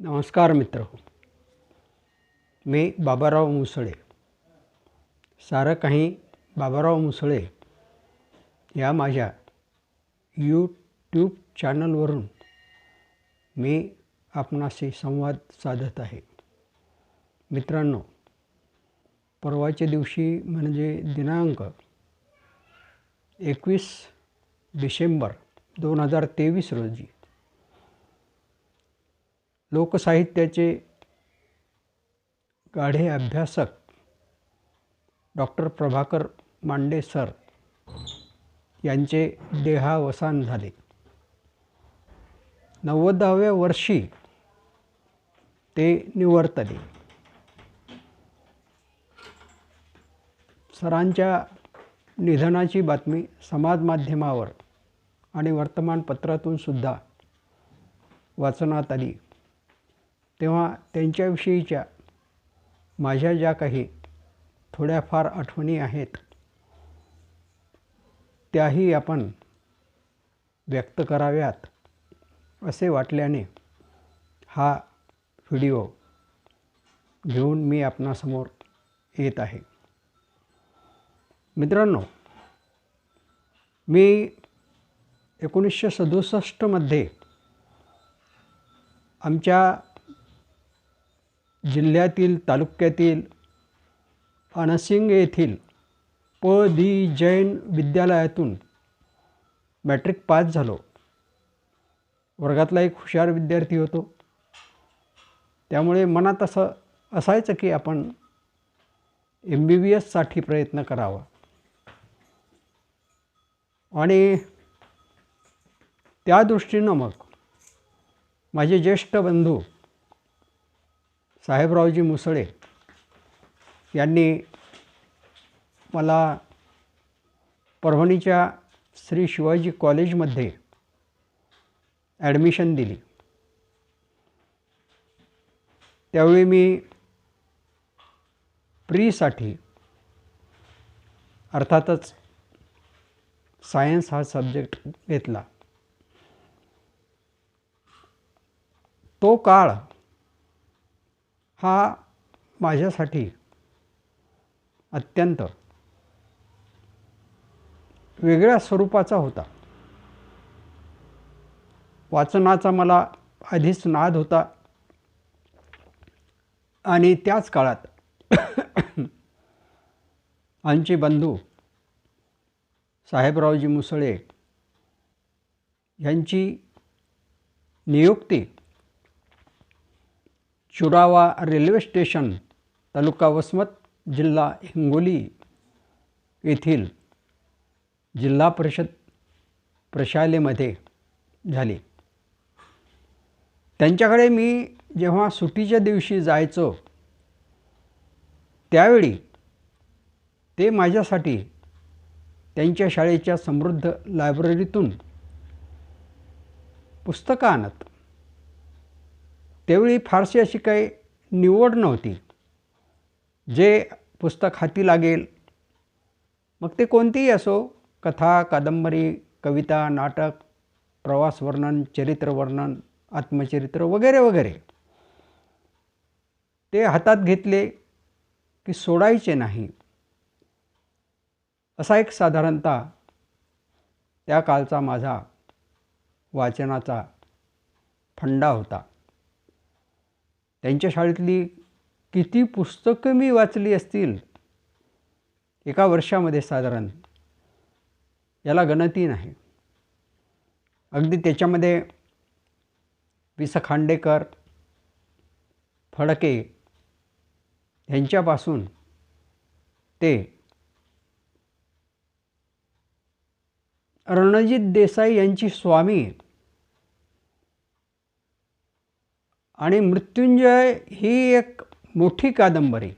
नमस्कार मित्र. मी बाबाराव मुसळे. सारं काही बाबाराव मुसळे या माझ्या यूट्यूब चॅनलवरून मी आपणाशी संवाद साधत आहे. मित्रांनो परवाच्या दिवशी म्हणजे दिनांक एकवीस डिसेंबर दोन हजार तेवीस रोजी लोकसाहित्याचे गाढे अभ्यासक डॉक्टर प्रभाकर मांडे सर यांचे देहावसान झाले. नव्वदाव्या वर्षी ते निवर्तले. सरांच्या निधनाची बातमी समाजमाध्यमावर आणि वर्तमानपत्रातून सुद्धा वाचनात आली. तेव्हा त्यांच्याविषयीच्या माझ्या ज्या काही थोड्याफार आठवणी आहेत त्याही आपण व्यक्त कराव्यात असे वाटल्याने हा व्हिडिओ घेऊन मी आपणासमोर येत आहे. मित्रांनो मी एकोणीसशे सदुसष्टमध्ये आमच्या जिल्ह्यातील तालुक्यातील अनसिंग येथील प दी जैन विद्यालयातून मॅट्रिक पास झालो. वर्गातला एक हुशार विद्यार्थी होतो. त्यामुळे मनात असं असायचं की आपण एम बी बी एससाठी प्रयत्न करावा. आणि त्या दृष्टीनं मग माझे ज्येष्ठ बंधू साहेबरावजी मुसळे यांनी मला परभणीच्या श्री शिवाजी कॉलेजमध्ये ॲडमिशन दिली. त्यावेळी मी प्रीसाठी अर्थातच सायन्स हा सब्जेक्ट घेतला. तो काळ हा माझ्यासाठी अत्यंत वेगळ्या स्वरूपाचा होता. वाचनाचा मला आधीच नाद होता. आणि त्याच काळात आमचे बंधू साहेबरावजी मुसळे यांची नियुक्ती चुरावा रेल्वे स्टेशन तालुका वसमत जिल्हा हिंगोली येथील जिल्हा परिषद प्रशालेमध्ये झाली. त्यांच्याकडे मी जेव्हा सुट्टीच्या दिवशी जायचो त्यावेळी ते माझ्यासाठी त्यांच्या शाळेच्या समृद्ध लायब्ररीतून पुस्तकं आणत त्यावेळी फारशी अशी काही निवड नव्हती. जे पुस्तक हाती लागेल मग ते कोणतीही असो कथा कादंबरी कविता नाटक प्रवास वर्णन चरित्र वर्णन आत्मचरित्र वगैरे वगैरे ते हातात घेतले की सोडायचे नाही. असा एक साधारणतः त्या काळचा माझा वाचनाचा फंडा होता. त्यांच्या शाळेतली किती पुस्तकं मी वाचली असतील? एका वर्षामध्ये साधारण. याला गणती नाही. अगदी त्याच्यामध्ये वि स खांडेकर फडके ह्यांच्यापासून ते रणजित देसाई यांची स्वामी आणि मृत्युंजय ही एक मोठी कादंबरी.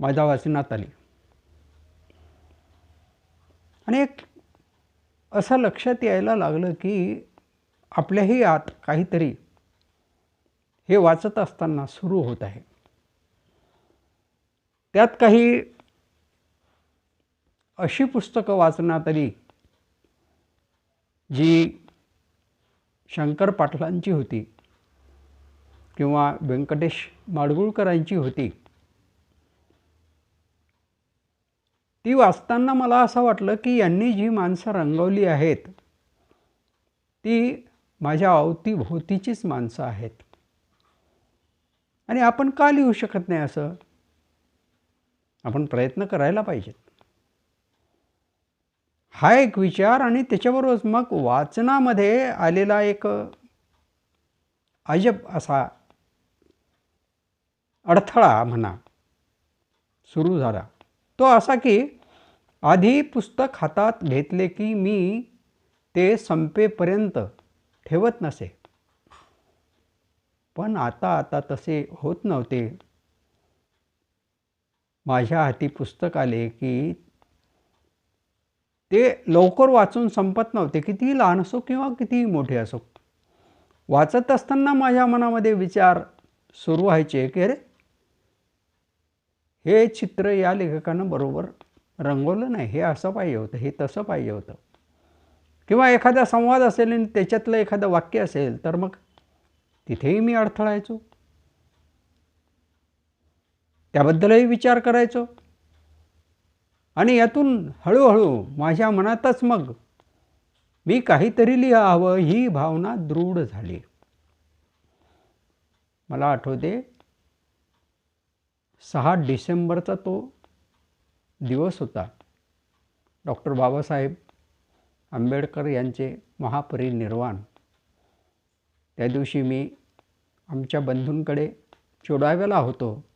माझ्या वाचनात आली आणि एक असं लक्षात यायला लागलं की आपल्याही आत काहीतरी हे वाचत असताना सुरू होत आहे. त्यात काही अशी पुस्तकं वाचण्यात आली जी शंकर पाटलांची होती किंवा व्यंकटेश माडगुळकरांची होती. ती वाचताना मला असं वाटलं की यांनी जी माणसं रंगवली आहेत ती माझ्या अवतीभोवतीचीच माणसं आहेत. आणि आपण का लिहू शकत नाही असं? आपण प्रयत्न करायला पाहिजेत. हा एक विचार आणि त्याच्याबरोबरच मग वाचनामध्ये आलेला एक अजब असा अडथळा म्हणा सुरू झाला. तो असा की आधी पुस्तक हातात घेतले की मी ते संपेपर्यंत ठेवत नसे. पण आता आता तसे होत नव्हते. माझ्या हाती पुस्तक आले की ते लवकर वाचून संपत नव्हते. कितीही लहान असो किंवा कितीही मोठे असो. वाचत असताना माझ्या मनामध्ये विचार सुरू व्हायचे की अरे हे चित्र या लेखकानं बरोबर रंगवलं नाही. हे असं पाहिजे होतं हे तसं पाहिजे होतं. किंवा एखादा संवाद असेल आणि त्याच्यातलं एखादं वाक्य असेल तर मग तिथेही मी अडथळायचो. त्याबद्दलही विचार करायचो. आणि यातून हळूहळू माझ्या मनातच मग मी काहीतरी लिहावं ही भावना दृढ झाली. मला आठवते सहा डिसेंबरचा तो दिवस होता. डॉक्टर बाबासाहेब आंबेडकर यांचे महापरिनिर्वाण. त्या दिवशी मी आमच्या बंधूंकडे चोडाव्याला होतो.